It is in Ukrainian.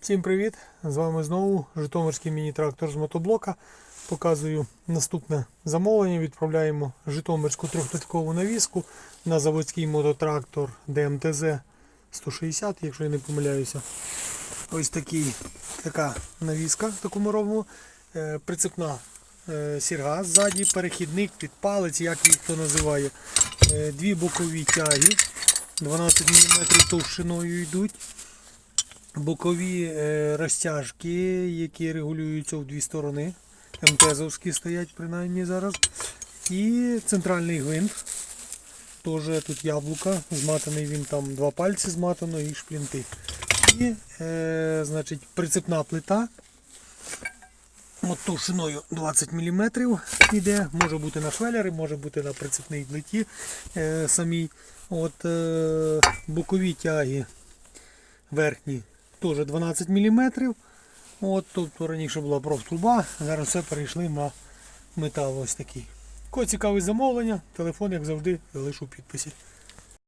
Всім привіт! З вами знову Житомирський міні-трактор з мотоблока. Показую наступне замовлення. Відправляємо Житомирську трьохточкову навіску на заводський мототрактор ДМТЗ 160, якщо я не помиляюся. Ось такий, така навіска в такому ровному. Е, прицепна е, сірга ззаді, перехідник, підпалець, як їх хто називає. Е, дві бокові тяги, 12 мм товщиною йдуть бокові е, розтяжки, які регулюються в дві сторони. МТЗовські стоять принаймні зараз. І центральний гвинт. Теж тут яблука, зматаний він там два пальці зматано і шплінти. І е, значить, прицепна плита. От товщиною 20 мм йде, може бути на швелери, може бути на прицепній плиті е, самій. От, е, бокові тяги верхні теж 12 мм. От тут раніше була профтруба, зараз все перейшли на метал ось такий. Кого цікаве замовлення, телефон, як завжди, залишу у підписі.